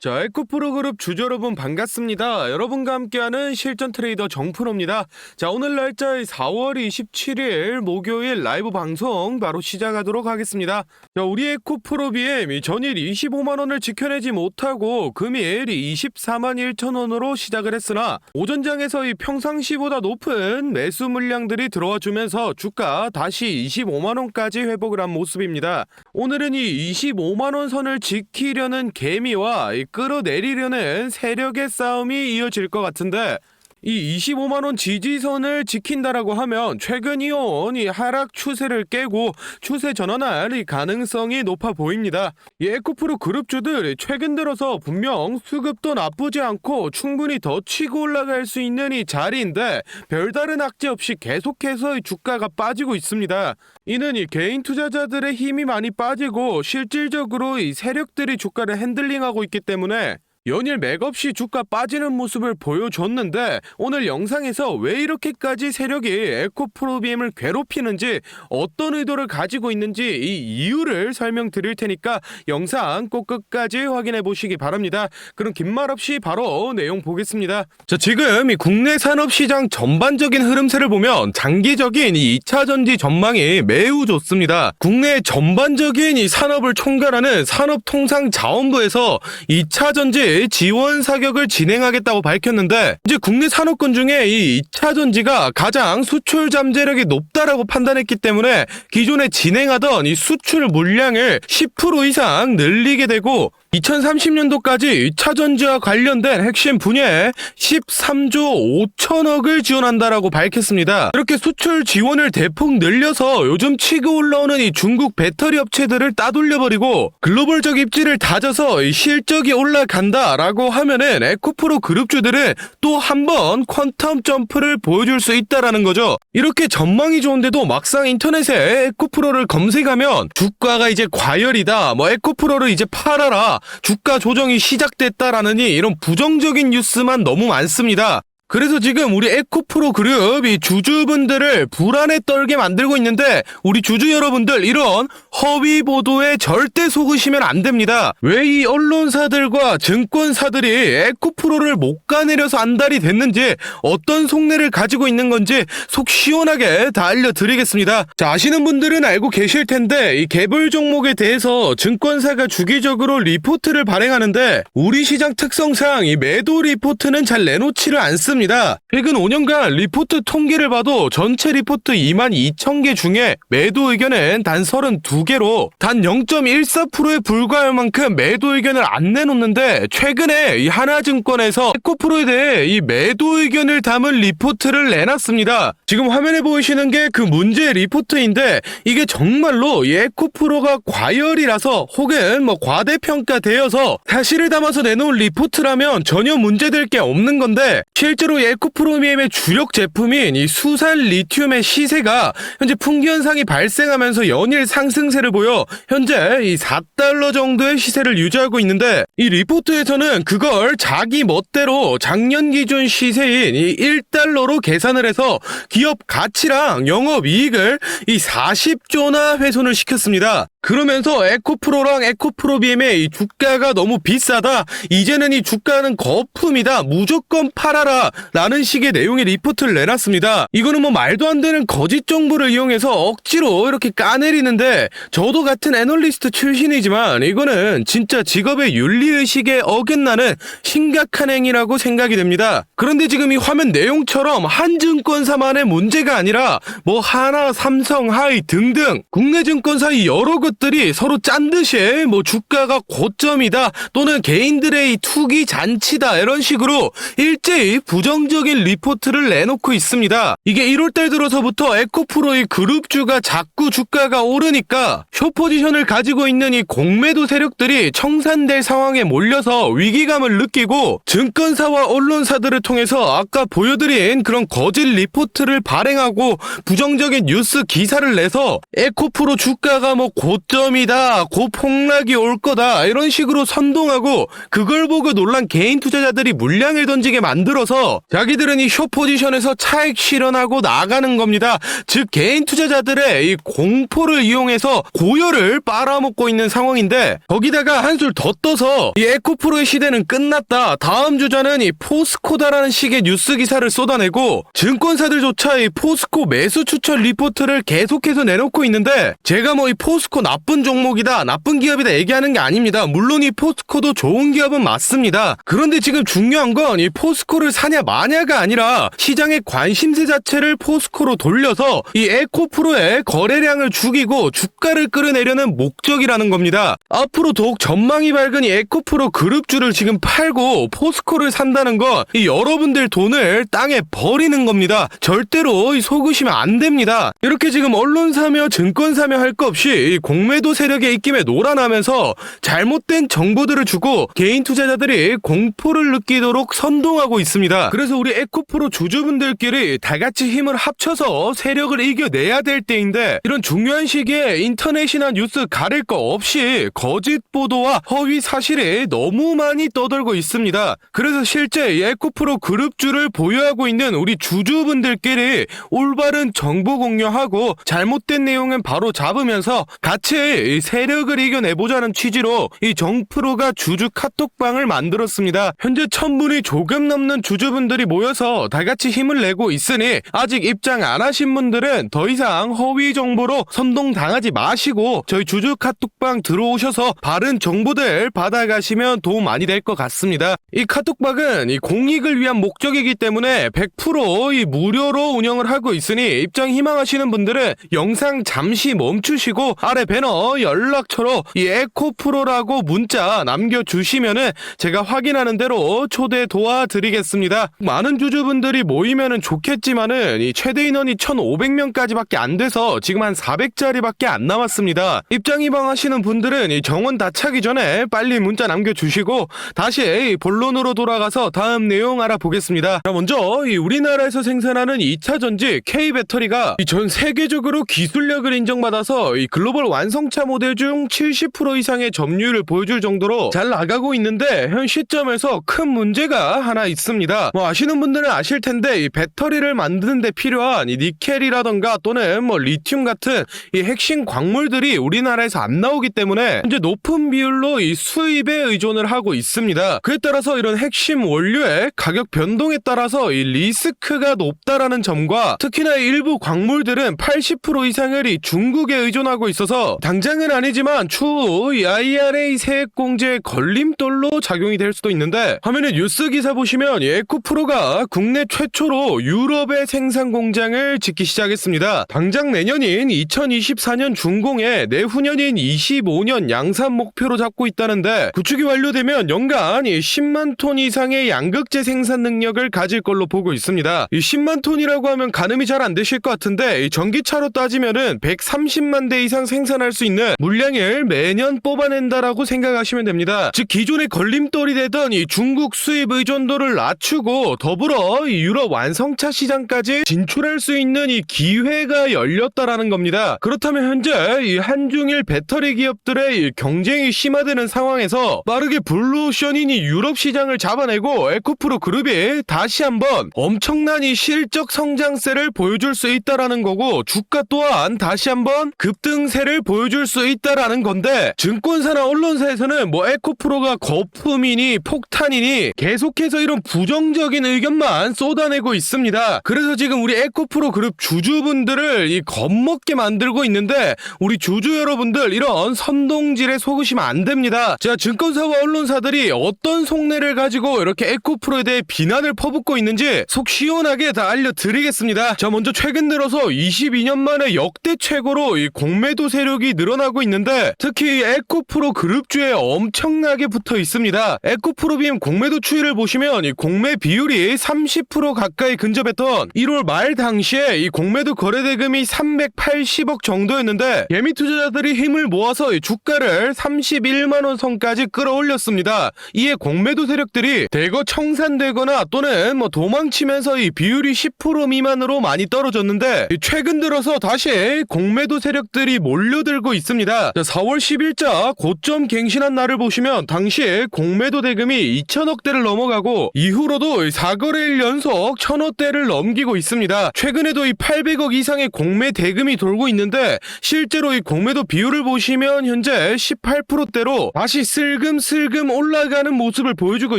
자, 에코프로 그룹 주주 여러분 반갑습니다. 여러분과 함께하는 실전 트레이더 정프로입니다. 자, 오늘 날짜 4월 27일 목요일 라이브 방송 바로 시작하도록 하겠습니다. 자, 우리 에코프로 BM 전일 25만 원을 지켜내지 못하고 금일 24만 1천 원으로 시작을 했으나 오전장에서 이 평상시보다 높은 매수 물량들이 들어와 주면서 주가 다시 25만 원까지 회복을 한 모습입니다. 오늘은 이 25만 원 선을 지키려는 개미와 이 끌어내리려는 세력의 싸움이 이어질 것 같은데 이 25만 원 지지선을 지킨다라고 하면 최근 이온 이 하락 추세를 깨고 추세 전환할 이 가능성이 높아 보입니다. 이 에코프로 그룹주들 최근 들어서 분명 수급도 나쁘지 않고 충분히 더 치고 올라갈 수 있는 이 자리인데 별다른 악재 없이 계속해서 이 주가가 빠지고 있습니다. 이는 이 개인 투자자들의 힘이 많이 빠지고 실질적으로 이 세력들이 주가를 핸들링하고 있기 때문에 연일 맥없이 주가 빠지는 모습을 보여줬는데 오늘 영상에서 왜 이렇게까지 세력이 에코프로비엠을 괴롭히는지 어떤 의도를 가지고 있는지 이 이유를 설명드릴 테니까 영상 꼭 끝까지 확인해 보시기 바랍니다. 그럼 긴 말 없이 바로 내용 보겠습니다. 자 지금 이 국내 산업 시장 전반적인 흐름세를 보면 장기적인 이 2차 전지 전망이 매우 좋습니다. 국내 전반적인 이 산업을 총괄하는 산업통상자원부에서 2차 전지 지원 사격을 진행하겠다고 밝혔는데 이제 국내 산업군 중에 이 2차 전지가 가장 수출 잠재력이 높다라고 판단했기 때문에 기존에 진행하던 이 수출 물량을 10% 이상 늘리게 되고 2030년도까지 2차 전지와 관련된 핵심 분야에 13조 5천억을 지원한다라고 밝혔습니다. 이렇게 수출 지원을 대폭 늘려서 요즘 치고 올라오는 이 중국 배터리 업체들을 따돌려버리고 글로벌적 입지를 다져서 이 실적이 올라간다라고 하면은 에코프로 그룹주들은 또 한 번 퀀텀 점프를 보여줄 수 있다라는 거죠. 이렇게 전망이 좋은데도 막상 인터넷에 에코프로를 검색하면 주가가 이제 과열이다. 뭐 에코프로를 이제 팔아라. 주가 조정이 시작됐다라느니 이런 부정적인 뉴스만 너무 많습니다. 그래서 지금 우리 에코프로 그룹 이 주주분들을 불안에 떨게 만들고 있는데 우리 주주 여러분들 이런 허위 보도에 절대 속으시면 안 됩니다. 왜 이 언론사들과 증권사들이 에코프로를 못 가내려서 안달이 됐는지 어떤 속내를 가지고 있는 건지 속 시원하게 다 알려드리겠습니다. 자 아시는 분들은 알고 계실 텐데 이 개별 종목에 대해서 증권사가 주기적으로 리포트를 발행하는데 우리 시장 특성상 이 매도 리포트는 잘 내놓지를 않습니다. 최근 5년간 리포트 통계를 봐도 전체 리포트 2만 2천 개 중에 매도 의견은 단 32개로 단 0.14%에 불과할 만큼 매도 의견을 안 내놓는데 최근에 이 하나증권에서 에코프로에 대해 이 매도 의견을 담은 리포트를 내놨습니다. 지금 화면에 보이시는 게 그 문제 리포트인데 이게 정말로 이 에코프로가 과열이라서 혹은 뭐 과대평가되어서 사실을 담아서 내놓은 리포트라면 전혀 문제될 게 없는 건데 실제로 이 에코프로미엠의 주력 제품인 이 수산 리튬의 시세가 현재 풍기 현상이 발생하면서 연일 상승세를 보여 현재 이 4달러 정도의 시세를 유지하고 있는데 이 리포트에서는 그걸 자기 멋대로 작년 기준 시세인 이 1달러로 계산을 해서 기업 가치랑 영업 이익을 이 40조나 훼손을 시켰습니다. 그러면서 에코프로랑 에코프로비엠의 이 주가가 너무 비싸다. 이제는 이 주가는 거품이다. 무조건 팔아라. 라는 식의 내용의 리포트를 내놨습니다. 이거는 뭐 말도 안 되는 거짓 정보를 이용해서 억지로 이렇게 까내리는데 저도 같은 애널리스트 출신이지만 이거는 진짜 직업의 윤리의식에 어긋나는 심각한 행위라고 생각이 됩니다. 그런데 지금 이 화면 내용처럼 한 증권사만의 문제가 아니라 뭐 하나, 삼성, 하이 등등 국내 증권사 의 여러 것들이 서로 짠 듯이 뭐 주가가 고점이다 또는 개인들의 이 투기 잔치다 이런 식으로 일제히 부정적인 리포트를 내놓고 있습니다. 이게 1월달 들어서부터 에코프로의 그룹주가 자꾸 주가가 오르니까 쇼포지션을 가지고 있는 이 공매도 세력들이 청산될 상황에 몰려서 위기감을 느끼고 증권사와 언론사들을 통해서 아까 보여드린 그런 거짓 리포트를 발행하고 부정적인 뉴스 기사를 내서 에코프로 주가가 뭐곧 고점이다, 고폭락이 올 거다 이런 식으로 선동하고 그걸 보고 놀란 개인 투자자들이 물량을 던지게 만들어서 자기들은 이 숏 포지션에서 차익 실현하고 나가는 겁니다. 즉 개인 투자자들의 이 공포를 이용해서 고열을 빨아먹고 있는 상황인데 거기다가 한술 더 떠서 이 에코프로의 시대는 끝났다. 다음 주자는 이 포스코다라는 식의 뉴스 기사를 쏟아내고 증권사들조차 이 포스코 매수 추천 리포트를 계속해서 내놓고 있는데 제가 뭐 이 포스코 나쁜 종목이다, 나쁜 기업이다 얘기하는 게 아닙니다. 물론 이 포스코도 좋은 기업은 맞습니다. 그런데 지금 중요한 건 이 포스코를 사냐 마냐가 아니라 시장의 관심세 자체를 포스코로 돌려서 이 에코프로의 거래량을 죽이고 주가를 끌어내려는 목적이라는 겁니다. 앞으로 더욱 전망이 밝은 이 에코프로 그룹주를 지금 팔고 포스코를 산다는 건 이 여러분들 돈을 땅에 버리는 겁니다. 절대로 이 속으시면 안 됩니다. 이렇게 지금 언론사며 증권사며 할거 없이 이 공 매도 세력의 입김에 놀아나면서 잘못된 정보들을 주고 개인 투자자들이 공포를 느끼도록 선동하고 있습니다. 그래서 우리 에코프로 주주분들끼리 다 같이 힘을 합쳐서 세력을 이겨내야 될 때인데 이런 중요한 시기에 인터넷이나 뉴스 가릴 거 없이 거짓 보도와 허위 사실이 너무 많이 떠돌고 있습니다. 그래서 실제 이 에코프로 그룹주를 보유하고 있는 우리 주주분들끼리 올바른 정보 공유하고 잘못된 내용은 바로 잡으면서 같이 이 세력을 이겨내보자는 취지로 이 정프로가 주주 카톡방을 만들었습니다. 현재 천분이 조금 넘는 주주분들이 모여서 다 같이 힘을 내고 있으니 아직 입장 안 하신 분들은 더 이상 허위 정보로 선동당하지 마시고 저희 주주 카톡방 들어오셔서 바른 정보들 받아가시면 도움 많이 될 것 같습니다. 이 카톡방은 이 공익을 위한 목적이기 때문에 100%이 무료로 운영을 하고 있으니 입장 희망하시는 분들은 영상 잠시 멈추시고 아래 배너 연락처로 이 에코프로라고 문자 남겨주시면은 제가 확인하는 대로 초대 도와드리겠습니다. 많은 주주분들이 모이면은 좋겠지만은 이 최대 인원이 1,500명까지밖에 안 돼서 지금 한 400자리밖에 안 남았습니다. 입장 희망하시는 분들은 이 정원 다 차기 전에 빨리 문자 남겨주시고 다시 본론으로 돌아가서 다음 내용 알아보겠습니다. 자, 먼저 이 우리나라에서 생산하는 2차 전지 K 배터리가 이전 세계적으로 기술력을 인정받아서 이 글로벌 완성차 모델 중 70% 이상의 점유율을 보여줄 정도로 잘 나가고 있는데 현 시점에서 큰 문제가 하나 있습니다. 뭐 아시는 분들은 아실 텐데 이 배터리를 만드는 데 필요한 이 니켈이라던가 또는 뭐 리튬 같은 이 핵심 광물들이 우리나라에서 안 나오기 때문에 현재 높은 비율로 이 수입에 의존을 하고 있습니다. 그에 따라서 이런 핵심 원료의 가격 변동에 따라서 이 리스크가 높다라는 점과 특히나 일부 광물들은 80% 이상을 이 중국에 의존하고 있어서 당장은 아니지만 추후 이 IRA 세액 공제의 걸림돌로 작용이 될 수도 있는데 화면에 뉴스 기사 보시면 이 에코프로가 국내 최초로 유럽의 생산 공장을 짓기 시작했습니다. 당장 내년인 2024년 준공에 내후년인 25년 양산 목표로 잡고 있다는데 구축이 완료되면 연간 이 10만 톤 이상의 양극재 생산 능력을 가질 걸로 보고 있습니다. 이 10만 톤이라고 하면 가늠이 잘 안 되실 것 같은데 이 전기차로 따지면은 130만 대 이상 생산할 수 있는 물량을 매년 뽑아낸다라고 생각하시면 됩니다. 즉 기존의 걸림돌이 되던 이 중국 수입 의존도를 낮추고 더불어 이 유럽 완성차 시장까지 진출할 수 있는 이 기회가 열렸다라는 겁니다. 그렇다면 현재 이 한중일 배터리 기업들의 이 경쟁이 심화되는 상황에서 빠르게 블루오션인 이 유럽 시장을 잡아내고 에코프로 그룹이 다시 한번 엄청난 이 실적 성장세를 보여줄 수 있다라는 거고 주가 또한 다시 한번 급등세를 보여줄 수 있다라는 건데 증권사나 언론사에서는 뭐 에코프로가 거품이니 폭탄이니 계속해서 이런 부정적인 의견만 쏟아내고 있습니다. 그래서 지금 우리 에코프로 그룹 주주분들을 이 겁먹게 만들고 있는데 우리 주주 여러분들 이런 선동질에 속으시면 안 됩니다. 자 증권사와 언론사들이 어떤 속내를 가지고 이렇게 에코프로에 대해 비난을 퍼붓고 있는지 속 시원하게 다 알려드리겠습니다. 자 먼저 최근 들어서 22년 만에 역대 최고로 이 공매도 세력 이 늘어나고 있는데 특히 이 에코프로 그룹주에 엄청나게 붙어 있습니다. 에코프로빔 공매도 추이를 보시면 이 공매 비율이 30% 가까이 근접했던 1월 말 당시에 이 공매도 거래 대금이 380억 정도였는데 예미 투자자들이 힘을 모아서 이 주가를 31만 원 선까지 끌어올렸습니다. 이에 공매도 세력들이 대거 청산되거나 또는 뭐 도망치면서 이 비율이 10% 미만으로 많이 떨어졌는데 이 최근 들어서 다시 공매도 세력들이 몰려들 몰려들고 있습니다. 자, 4월 10일자 고점 갱신한 날을 보시면 당시에 공매도 대금이 2천억대를 넘어가고 이후로도 4거래일 연속 1천억대를 넘기고 있습니다. 최근에도 이 800억 이상의 공매 대금이 돌고 있는데 실제로 이 공매도 비율을 보시면 현재 18%대로 다시 슬금슬금 올라가는 모습을 보여주고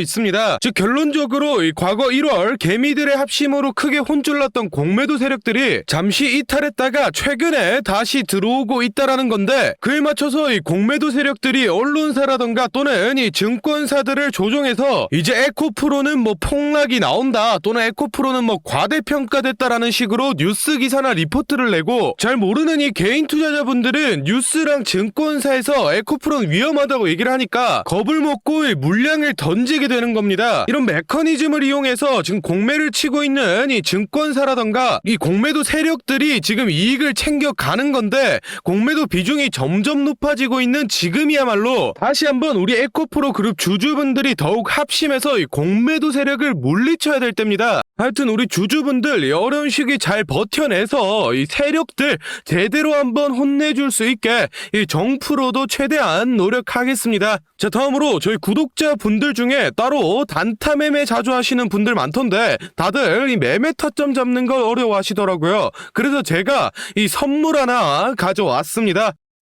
있습니다. 즉 결론적으로 이 과거 1월 개미들의 합심으로 크게 혼쭐났던 공매도 세력들이 잠시 이탈했다가 최근에 다시 들어오고 있다라는 건데 그에 맞춰서 이 공매도 세력들이 언론사라던가 또는 이 증권사들을 조종해서 이제 에코프로는 뭐 폭락이 나온다 또는 에코프로는 뭐 과대평가됐다라는 식으로 뉴스 기사나 리포트를 내고 잘 모르는 이 개인 투자자분들은 뉴스랑 증권사에서 에코프로는 위험하다고 얘기를 하니까 겁을 먹고 이 물량을 던지게 되는 겁니다. 이런 메커니즘을 이용해서 지금 공매를 치고 있는 이 증권사라던가 이 공매도 세력들이 지금 이익을 챙겨가는 건데 공매도 비중이 점점 높아지고 있는 지금이야말로 다시 한번 우리 에코프로 그룹 주주분들이 더욱 합심해서 이 공매도 세력을 물리쳐야 될 때입니다. 하여튼 우리 주주분들 이 어려운 시기 잘 버텨내서 이 세력들 제대로 한번 혼내줄 수 있게 이 정프로도 최대한 노력하겠습니다. 자 다음으로 저희 구독자분들 중에 따로 단타 매매 자주 하시는 분들 많던데 다들 이 매매 타점 잡는 걸 어려워하시더라고요. 그래서 제가 이 선물 하나 가져왔습니다.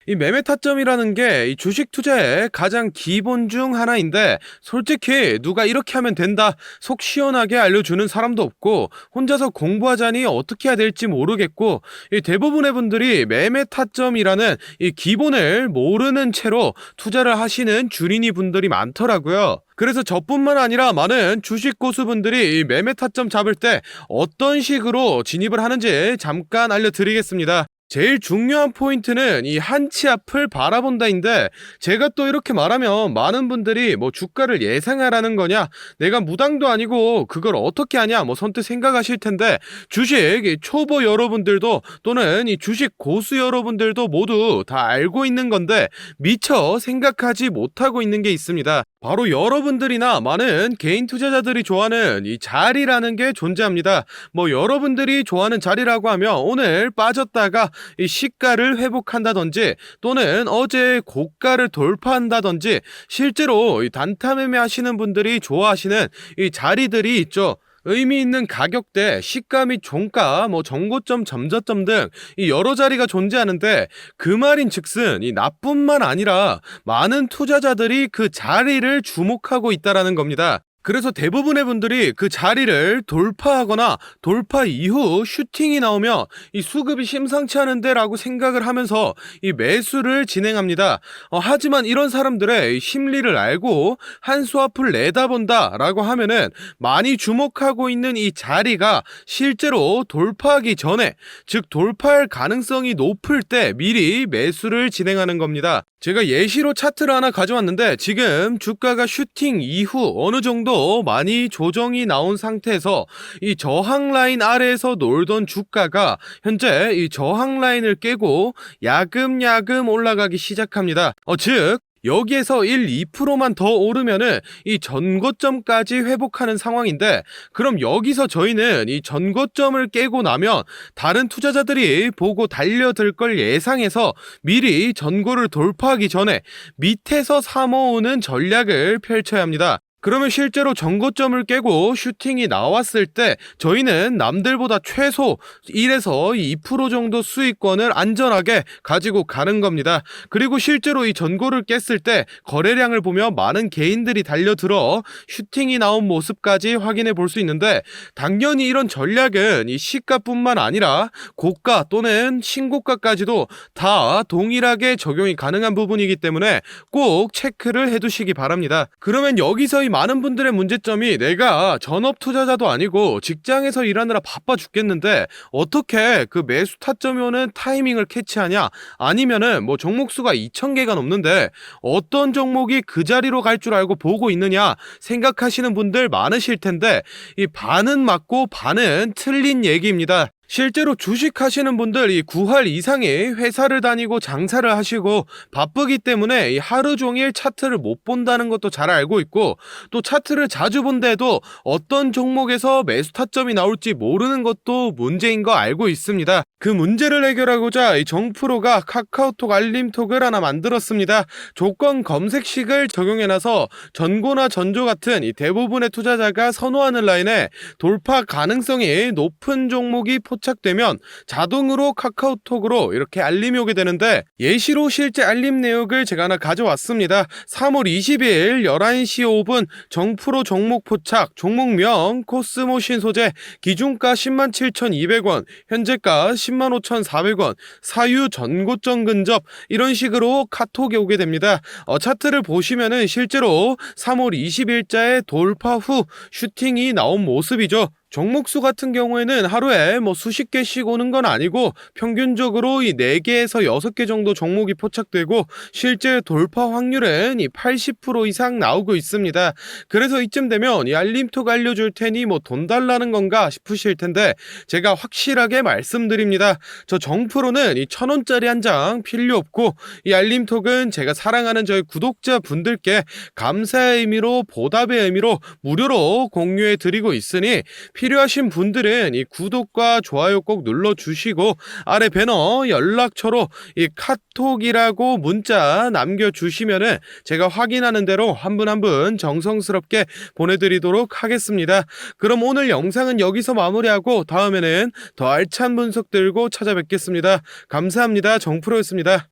이 매매 타점이라는 게이 주식 투자의 가장 기본 중 하나인데 솔직히 누가 이렇게 하면 된다 속 시원하게 알려주는 사람도 없고 혼자서 공부하자니 어떻게 해야 될지 모르겠고 이 대부분의 분들이 매매 타점이라는 이 기본을 모르는 채로 투자를 하시는 주린이 분들이 많더라고요. 그래서 저뿐만 아니라 많은 주식 고수분들이 이 매매 타점 잡을 때 어떤 식으로 진입을 하는지 잠깐 알려드리겠습니다. 제일 중요한 포인트는 이 한치 앞을 바라본다인데 제가 또 이렇게 말하면 많은 분들이 뭐 주가를 예상하라는 거냐 내가 무당도 아니고 그걸 어떻게 하냐 뭐 선뜻 생각하실 텐데 주식 이 초보 여러분들도 또는 이 주식 고수 여러분들도 모두 다 알고 있는 건데 미처 생각하지 못하고 있는 게 있습니다. 바로 여러분들이나 많은 개인 투자자들이 좋아하는 이 자리라는 게 존재합니다. 뭐 여러분들이 좋아하는 자리라고 하면 오늘 빠졌다가 이 시가를 회복한다든지 또는 어제 고가를 돌파한다든지 실제로 이 단타 매매 하시는 분들이 좋아하시는 이 자리들이 있죠. 의미 있는 가격대, 시가 및 종가, 뭐 정고점, 점저점 등 이 여러 자리가 존재하는데 그 말인 즉슨 이 나뿐만 아니라 많은 투자자들이 그 자리를 주목하고 있다라는 겁니다. 그래서 대부분의 분들이 그 자리를 돌파하거나 돌파 이후 슈팅이 나오면 이 수급이 심상치 않은데라고 생각을 하면서 이 매수를 진행합니다. 어, 하지만 이런 사람들의 이 심리를 알고 한 수 앞을 내다본다라고 하면은 많이 주목하고 있는 이 자리가 실제로 돌파하기 전에 즉 돌파할 가능성이 높을 때 미리 매수를 진행하는 겁니다. 제가 예시로 차트를 하나 가져왔는데 지금 주가가 슈팅 이후 어느 정도 많이 조정이 나온 상태에서 이 저항 라인 아래에서 놀던 주가가 현재 이 저항 라인을 깨고 야금야금 올라가기 시작합니다. 어, 즉 여기에서 1, 2%만 더 오르면은 이 전고점까지 회복하는 상황인데 그럼 여기서 저희는 이 전고점을 깨고 나면 다른 투자자들이 보고 달려들 걸 예상해서 미리 전고를 돌파하기 전에 밑에서 사모으는 전략을 펼쳐야 합니다. 그러면 실제로 전고점을 깨고 슈팅이 나왔을 때 저희는 남들보다 최소 1에서 2% 정도 수익권을 안전하게 가지고 가는 겁니다. 그리고 실제로 이 전고를 깼을 때 거래량을 보면 많은 개인들이 달려들어 슈팅이 나온 모습까지 확인해 볼 수 있는데 당연히 이런 전략은 이 시가뿐만 아니라 고가 또는 신고가까지도 다 동일하게 적용이 가능한 부분이기 때문에 꼭 체크를 해 두시기 바랍니다. 그러면 여기서 이 많은 분들의 문제점이 내가 전업 투자자도 아니고 직장에서 일하느라 바빠 죽겠는데 어떻게 그 매수 타점이 오는 타이밍을 캐치하냐 아니면은 뭐 종목 수가 2,000개가 넘는데 어떤 종목이 그 자리로 갈 줄 알고 보고 있느냐 생각하시는 분들 많으실 텐데 이 반은 맞고 반은 틀린 얘기입니다. 실제로 주식 하시는 분들 이 9할 이상의 회사를 다니고 장사를 하시고 바쁘기 때문에 이 하루 종일 차트를 못 본다는 것도 잘 알고 있고 또 차트를 자주 본데도 어떤 종목에서 매수 타점이 나올지 모르는 것도 문제인 거 알고 있습니다. 그 문제를 해결하고자 이 정프로가 카카오톡 알림톡을 하나 만들었습니다. 조건 검색식을 적용해놔서 전고나 전조 같은 이 대부분의 투자자가 선호하는 라인에 돌파 가능성이 높은 종목이 포착되면 자동으로 카카오톡으로 이렇게 알림이 오게 되는데 예시로 실제 알림 내역을 제가 하나 가져왔습니다. 3월 20일 11시 5분 정프로 종목 포착 종목명 코스모신 소재 기준가 107,200원 현재가 105,400원 사유 전고점 근접 이런 식으로 카톡이 오게 됩니다. 어, 차트를 보시면은 실제로 3월 20일자에 돌파 후 슈팅이 나온 모습이죠. 종목수 같은 경우에는 하루에 뭐 수십 개씩 오는 건 아니고 평균적으로 이 4개에서 6개 정도 종목이 포착되고 실제 돌파 확률은 이 80% 이상 나오고 있습니다. 그래서 이쯤 되면 이 알림톡 알려줄 테니 뭐 돈 달라는 건가 싶으실 텐데 제가 확실하게 말씀드립니다. 저 정프로는 이 천 원짜리 한 장 필요 없고 이 알림톡은 제가 사랑하는 저희 구독자 분들께 감사의 의미로 보답의 의미로 무료로 공유해 드리고 있으니 필요하신 분들은 이 구독과 좋아요 꼭 눌러주시고 아래 배너 연락처로 이 카톡이라고 문자 남겨주시면은 제가 확인하는 대로 한 분 한 분 정성스럽게 보내드리도록 하겠습니다. 그럼 오늘 영상은 여기서 마무리하고 다음에는 더 알찬 분석 들고 찾아뵙겠습니다. 감사합니다. 정프로였습니다.